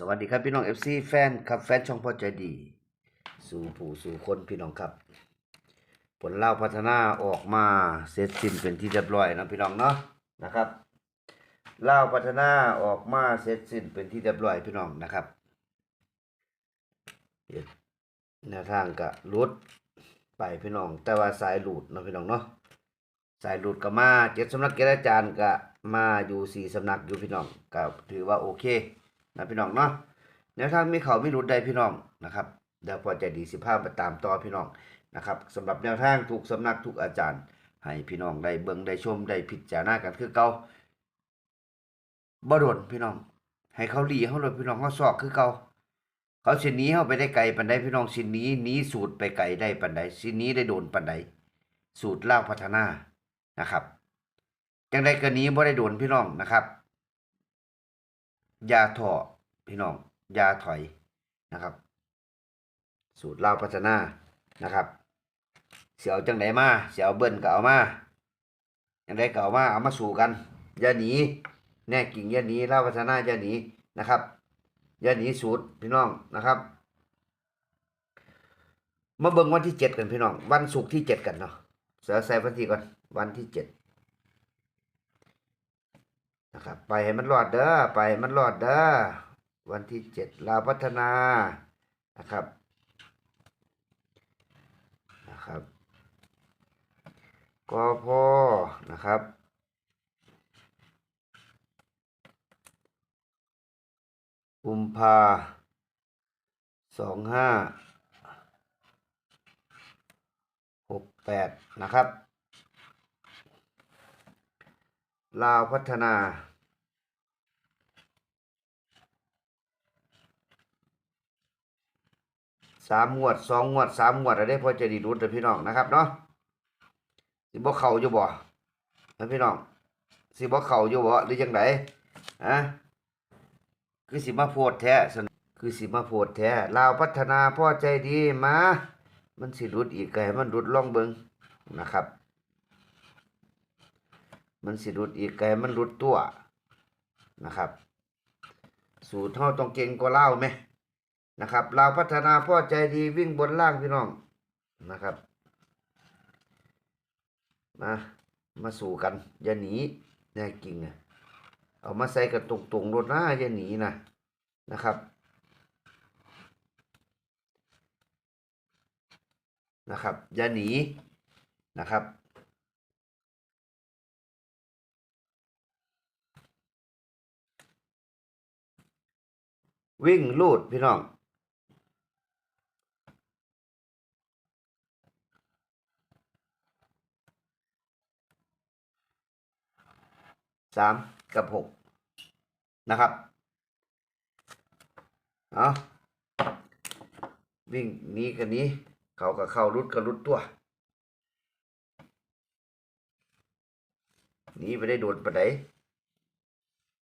สวัสดีครับพี่น้อง FC แฟนครับแฟนช่องพ่อใจดี สู่ผู้สู่คนพี่น้องครับ ผลเล่าพัฒนาออกมาเสร็จสิ้นเป็นที่เรียบร้อยนะพี่น้องเนาะนะครับเล่าพัฒนาออกมาเสร็จสิ้นเป็นที่เรียบร้อยพี่น้องนะครับแนวทางก็รุดไปพี่น้อง แต่ว่าสายหลุดนะพี่น้องเนาะสายหลุดก็มาเจ็ดสำนักเกณฑ์อาจารย์ก็มาอยู่สี่สำนักอยู่พี่น้องก็ถือว่าโอเค นะพี่น้องเนาะแนวทางมีเขาไม่หลุดได้พี่น้องนะครับเดี๋ยวพอใจดีสิภาพไปตามต่อพี่น้องนะครับสำหรับแนวทางทุกสำนักทุกอาจารย์ ให้พี่น้องได้เบิ่งได้ชมได้พิจารณากันคือเก่าบ่โดนพี่น้อง ให้เขาหลีเขาเลยพี่น้องเขาซอกคือเก่าเขาสิหนี้เขาไปได้ไกลปานใดพี่น้องสิหนี้หนี้สูตรไปไกลได้ปานใดสิหนี้ได้โดนปานใดสูตรล่าพัฒนานะครับจังใดก็หนี้บ่ได้โดนพี่น้องนะครับ ย่าท้อพี่น้องอย่าถอยนะครับ สูตรล่าวพัฒนานะครับ เสียวจังไดมาเสียวเบิ้นก็เอามาจังไดก็เอามาเอามาสู่กันอย่าหนีแน่กิ่งอย่าหนีเล่าพัฒนาอย่าหนีนะครับอย่าหนีสูตรพี่น้องนะครับมาเบิ่งวันที่เจ็ดกันพี่น้อง วันศุกร์ที่เจ็ดกันเนาะเสือใส่วันที่ก่อนวันที่เจ็ด นะครับไปให้มันรอดเด้อไปให้มันรอดเด้อวันที่เจ็ดลาวพัฒนานะครับนะครับกพนะครับกุมภาสองห้าหกแปดนะครับ ลาวพัฒนาสามงวดสองงวดสามงวดอะไรพอจะดีรุดเด้อพี่น้องนะครับเนาะสิบ่เข่าอยู่บ่นะพี่น้องสิบ่เข่าอยู่บ่หรือจังไดฮะคือสิมาโพดแท้สนคือสิมาโพดแท้ลาวพัฒนาพ่อใจดีมา มันสิรุดอีกไกให้มันรุดล่องเบิงนะครับ มันสิรุดอีกไกให้มันรุดตัวนะครับ สูตรเท่าต้องเก่งกว่าเล่าไหมนะครับเราพัฒนาพ่อใจดีวิ่งบนล่างพี่น้องนะครับ มามาสู่กัน อย่าหนีแน่กิ่งอะเอามาใส่กับตรงตรงๆรถหนะอย่าหนีนะนะครับนะครับอย่าหนีนะครับ วิ่งลูดพี่น้องสามกับหกนะครับเอาวิ่งนี้กันนี้ เขากับเข้ารุดกับรุดตัวนี้ไปได้โดนปะได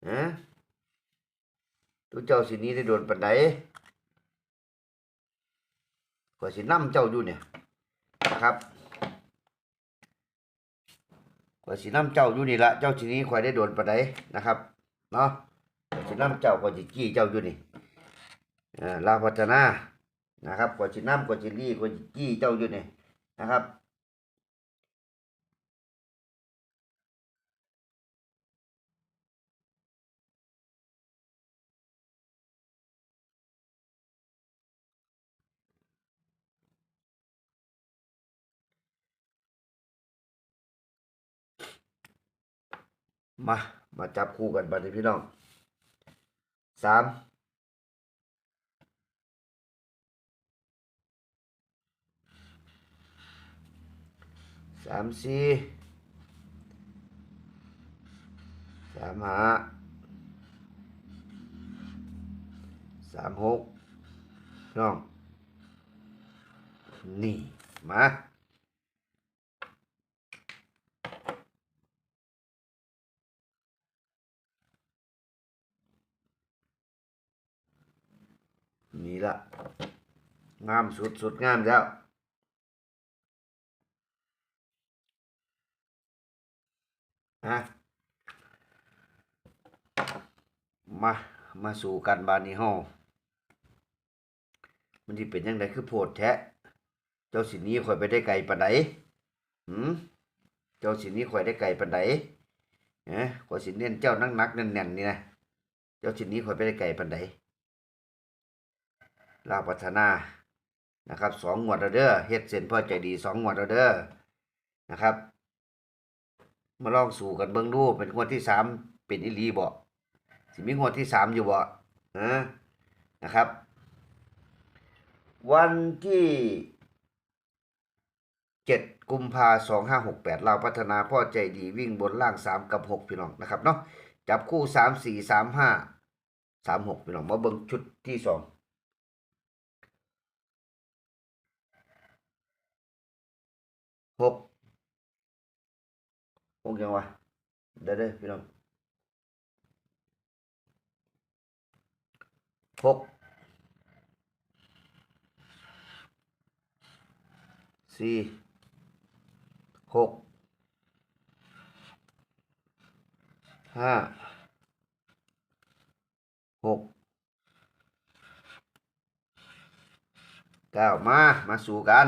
ฮะ ตัวเจ้าสินี้ได้โดนปะไดก็สินั่มเจ้าอยู่เนี่ยนะครับก็สิน้ำเจ้าอยู่นี่ละเจ้าทีนี้คอยได้โดนปานใดนะครับเนาะก็สิน้ำเจ้าก็สิจี้เจ้าอยู่นี่อ่อลาพัฒนานะครับก็สิน้ำก็สิรีก็สิจี้เจ้าอยู่นี่นะครับ มา มาจับคู่กันบัดนี้พี่น้องสามสามสี่สามห้าสามหกน้อง นี่ มา นี่ละงามสุดสุดงามแล้วฮะมา มาสู่กันบานนี้เฮามันสิเป็นจังไดคือโพดแท้ เจ้าสินี้ข่อยไปได้ไกลปานใดหืมเจ้าสินี้ข่อยได้ไกลปานใดเอ๊ะข่อยสินเน้นเจ้านักๆแน่นๆนี่นะ เจ้าสินี้ข่อยไปได้ไกลปานใด ลาวพัฒนานะครับสองงวดเด้อเฮ็ดเส้นพ่อใจดีสองงวดเด้อนะครับ มาลองสู่กันเบิ่งดูเป็นงวดที่สามเป็นอีหลีบ่สิมีงวดที่สามอยู่บ่ฮะนะครับ วันที่เจ็ดกุมภาสองห้าหกแปดเราพัฒนาพ่อใจดีวิ่งบนล่างสามกับหกพี่น้องนะครับเนาะจับคู่สามสี่สามห้าสามหกพี่น้องมาเบิ่งชุดที่สอง หกหกยังวะเด้อเด้อพี่น้องหกสี่หกห้าหกเก้ามา มาสู่กัน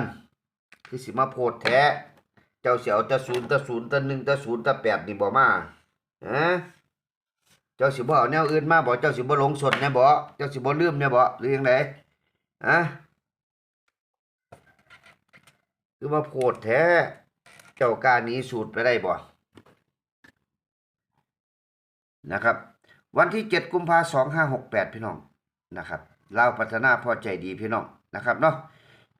คือสิมาโพดแท้ เจ้าเสียวตะศูนย์ตะศูนย์ตะหนึ่งตะศูนย์ตะแปดนี่บ่มาฮะเจ้าสิบ่เอาแนวอื่นมาบ่เจ้าสิบ่หลงสดแน่บ่เจ้าสิบ่ลืมแน่บ่หรือยังไงฮะคือมาโพดแท้ เจ้าการนี้สูตรไปได้บ่นะครับ วันที่7กุมภาพันธ์2568พี่น้องนะครับเลาวพัฒนาพอใจดีพี่น้องนะครับเนาะ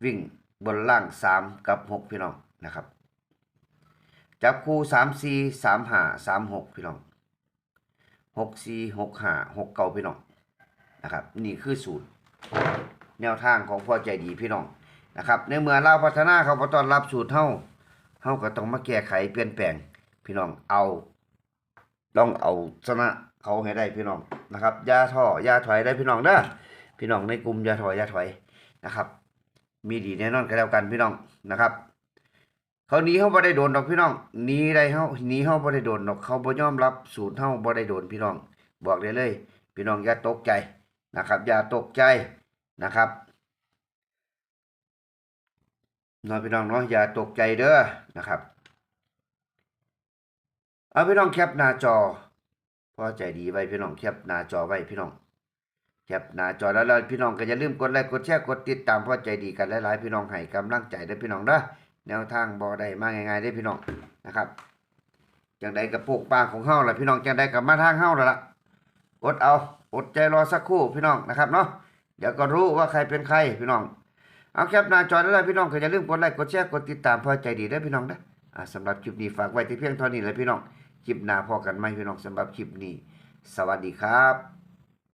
วิ่ง บนล่าง 3 กับ 6 พี่น้องนะครับ จับคู่ 3 4 3 5 3 6 พี่น้อง 6 4 6 5 6เก่าพี่น้องนะครับ นี่คือสูตร แนวทางของพ่อใจดีพี่น้องนะครับ ในเมื่อเราพัฒนาเขาบ่ต้อนรับสูตรเฮาเฮาก็ต้องมาแก้ไขเปลี่ยนแปลงพี่น้องเอาต้องเอาชนะเขาให้ได้พี่น้องนะครับยาท้อยาถอยได้พี่น้องเด้อพี่น้องในกลุ่มยาถอยยาถอยนะครับ มีดีแน่นอนก็แล้วกันพี่น้องนะครับ เขาหนีเขาบ่ได้โดนดอกพี่น้องหนีได้เฮาหนีเฮาบ่ได้โดนดอกเขาบ่ยอมรับสูตรเฮาบ่ได้โดนพี่น้อง บอกได้เลย พี่น้องอย่าตกใจนะครับ อย่าตกใจนะครับน้องพี่น้องเนาะอย่าตกใจเด้อนะครับเอาพี่น้องแคปหน้าจอพอใจดีไว้พี่น้องแคปหน้าจอไว้พี่น้อง แคปหน้าจอแล้วแล้วพี่น้องก็อย่าลืมกดไลค์กดแชร์กดติดตามพอใจดีกันหลายๆพี่น้องให้กำลังใจด้อพี่น้องเด้อแนวทางบ่ได้มาง่ายๆเด้พี่น้องนะครับจังใดกับปลูกปลาของเฮาล่ะพี่น้องจังใดกับมาทางเฮาล้วล่ะอดเอาอดใจรอสักครู่พี่น้องนะครับเนาะเดี๋ยวก็รู้ว่าใครเป็นใครพี่น้อง เอาแคปหน้าจอได้เลยพี่น้องก็อย่าลืมกดไลค์กดแชร์กดติดตามพอใจดีได้พี่น้องนะอ่าสำหรับคลิปนี้ฝากไว้ที่เพียงเท่านี้เลยพี่น้องคลิปหน้าพอกันไหมพี่น้องสำหรับคลิปนี้ สวัสดีครับ